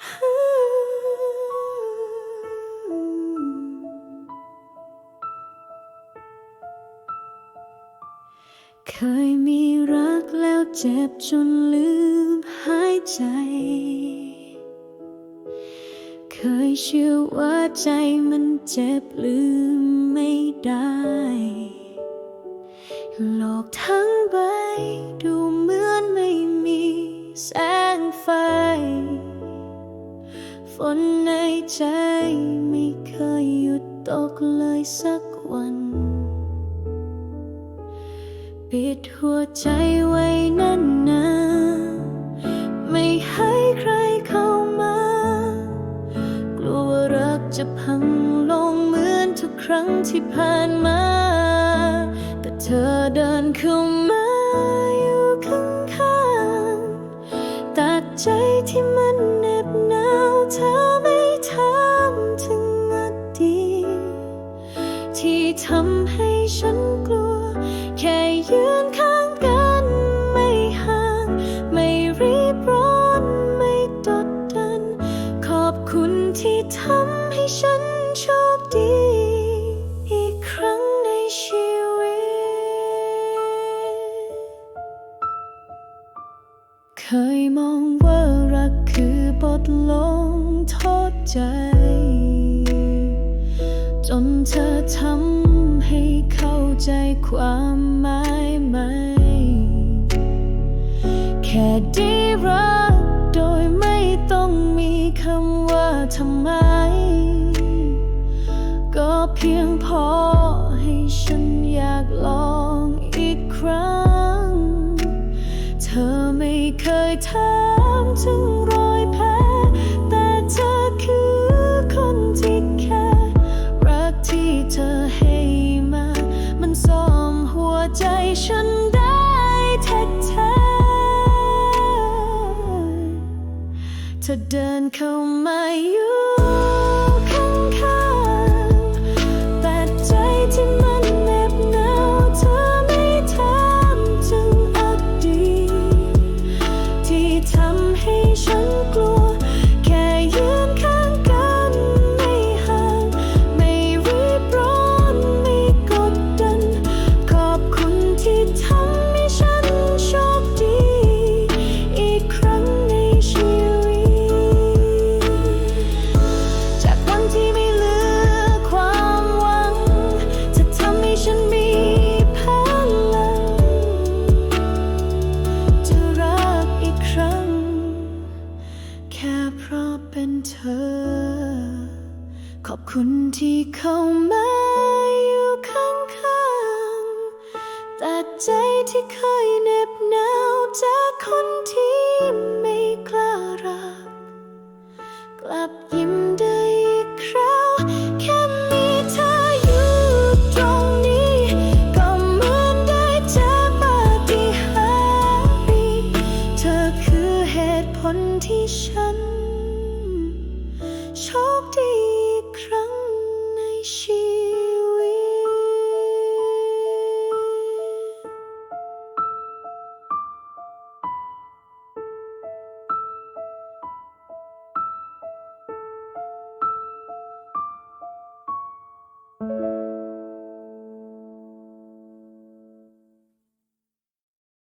เคยมีรักแล้วเจ็บจนลืมหายใจ เคยเชื่อว่าใจมันเจ็บลืมไม่ได้โลอกทั้งใบ นในใจไม่เคยหยุดตกเลยสักวัน ปิดหัวใจไว้แน่นนาไม่ให้ใครเข้ามา กลัวรักจะพังลงเหมือนทุกครั้งที่ผ่านมา แต่เธอเดินเข้ามา ที่ทำให้ฉันกลัว แค่ยืนข้างกันไม่ห่าง ไม่รีบร้อนไม่ตดดัน ขอบคุณที่ทำให้ฉันโชคดี อีกครั้งในชีวิต เคยมองว่ารักคือบทลงโทษใจ จนเธอทำให้เข้าใจความหมายไหม แค่ได้รักโดยไม่ต้องมีคำว่าทำไม ก็เพียงพอให้ฉันอยากลองอีกครั้ง เธอไม่เคยถา เธอเดินเข้ามาอยู่ ขอบคุณที่เข้ามาอยู่ข้างๆแต่ใจที่เคยเน